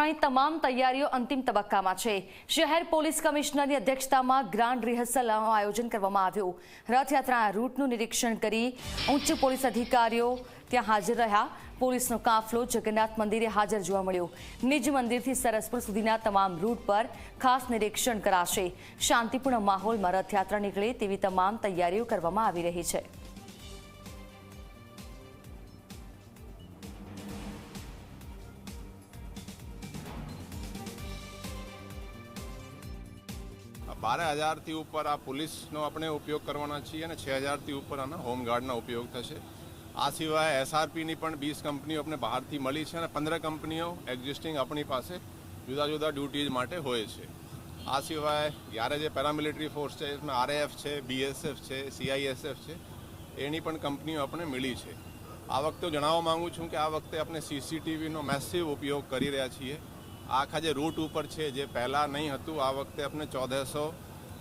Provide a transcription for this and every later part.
રથયાત્રાની તમામ તૈયારીઓ અંતિમ તબક્કામાં છે. શહેર પોલીસ કમિશનરની અધ્યક્ષતામાં ગ્રાન્ડ રિહર્સલનું આયોજન કરવામાં આવ્યું. રથયાત્રાના રૂટનું નિરીક્ષણ કરી ઉચ્ચ પોલીસ અધિકારીઓ ત્યાં હાજર રહ્યા. પોલીસનો કાફલો જગન્નાથ મંદિરે હાજર જોવા મળ્યો. નિજ મંદિરથી સરસપુર સુધીના તમામ રૂટ પર ખાસ નિરીક્ષણ કરાશે. શાંતિપૂર્ણ માહોલમાં રથયાત્રા નીકળે તેવી તમામ તૈયારીઓ કરવામાં આવી રહી છે. બાર હજારથી ઉપર આ પોલીસનો આપણે ઉપયોગ કરવાના છીએ અને છ હજારથી ઉપર આના હોમગાર્ડના ઉપયોગ થશે. આ સિવાય એસઆરપીની પણ વીસ કંપનીઓ આપણે બહારથી મળી છે અને પંદર કંપનીઓ એક્ઝિસ્ટિંગ આપણી પાસે જુદા જુદા ડ્યુટીઝ માટે હોય છે. આ સિવાય યારે જે પેરામિલિટરી ફોર્સ છે, એમાં આરએએફ છે, બીએસએફ છે, સીઆઈએસએફ છે, એની પણ કંપનીઓ આપણે મળી છે. આ વખતે જણાવવા માગું છું કે આ વખતે આપણે સીસીટીવીનો મેસિવ ઉપયોગ કરી રહ્યા છીએ. આખા જે રૂટ ઉપર છે, જે પહેલાં નહીં હતું, આ વખતે આપણે ચૌદસો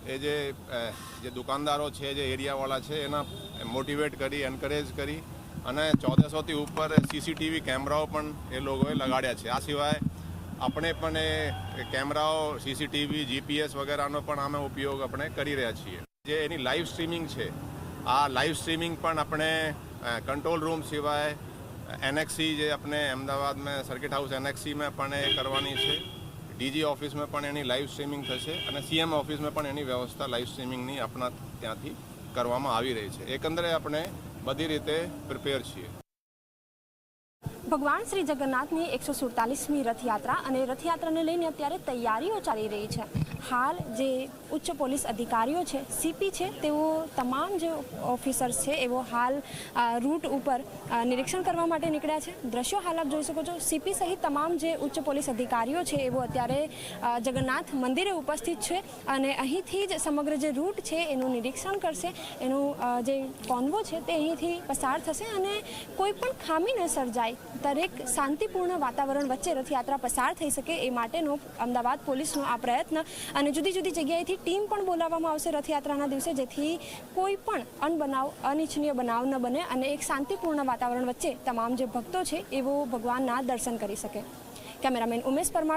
એ જે જે દુકાનદારો છે, જે એરિયાવાળા છે, એના મોટિવેટ કરી એન્કરેજ કરી અને ચૌદસોથી ઉપર સીસીટીવી કેમેરાઓ પણ એ લોકોએ લગાડ્યા છે. આ સિવાય આપણે પણ એ કેમેરાઓ સીસીટીવી જીપીએસ વગેરેનો પણ અમે ઉપયોગ આપણે કરી રહ્યા છીએ. જે એની લાઈવ સ્ટ્રીમિંગ છે, આ લાઈવ સ્ટ્રીમિંગ પણ આપણે કંટ્રોલ રૂમ સિવાય એનએક્સી જે આપણે અમદાવાદમાં સર્કિટ હાઉસ એનએક્સીમાં પણ એ કરવાની છે. ડીજી ઓફિસમાં પણ એની લાઈવ સ્ટ્રીમિંગ થશે અને સીએમ ઓફિસમાં પણ એની વ્યવસ્થા લાઈવ સ્ટ્રીમિંગની આપણા ત્યાંથી કરવામાં આવી રહી છે. એકંદરે આપણે બધી રીતે પ્રિપેર છીએ. ભગવાન શ્રી જગન્નાથની એકસો સુડતાલીસમી રથયાત્રા અને રથયાત્રાને લઈને અત્યારે તૈયારીઓ ચાલી રહી છે. હાલ જે ઉચ્ચ પોલીસ અધિકારીઓ છે સીપી છે, તેઓ તમામ જે ઓફિસર્સ છે એવો હાલ રૂટ ઉપર નિરીક્ષણ કરવા માટે નીકળ્યા છે. દ્રશ્યો હાલ આપ જોઈ શકો છો. સીપી સહિત તમામ જે ઉચ્ચ પોલીસ અધિકારીઓ છે એવો અત્યારે જગન્નાથ મંદિરે ઉપસ્થિત છે અને અહીંથી જ સમગ્ર જે રૂટ છે, એનું નિરીક્ષણ કરશે. એનું જે કોન્વો છે, તે અહીંથી પસાર થશે અને કોઈ પણ ખામી ન સર્જાય. દરેક શાંતિપૂર્ણ વાતાવરણ વચ્ચે રથયાત્રા પસાર થઈ શકે એ માટેનો અમદાવાદ પોલીસનો આ પ્રયત્ન અને જુદી જુદી જગ્યાએથી ટીમ પણ બોલાવવામાં આવશે રથયાત્રાના દિવસે, જેથી કોઈ પણ અનબનાવ, અનિચ્છનીય બનાવ ન બને અને એક શાંતિપૂર્ણ વાતાવરણ વચ્ચે તમામ જે ભક્તો છે, એવો ભગવાનના દર્શન કરી શકે. કેમેરામેન ઉમેશ પરમાર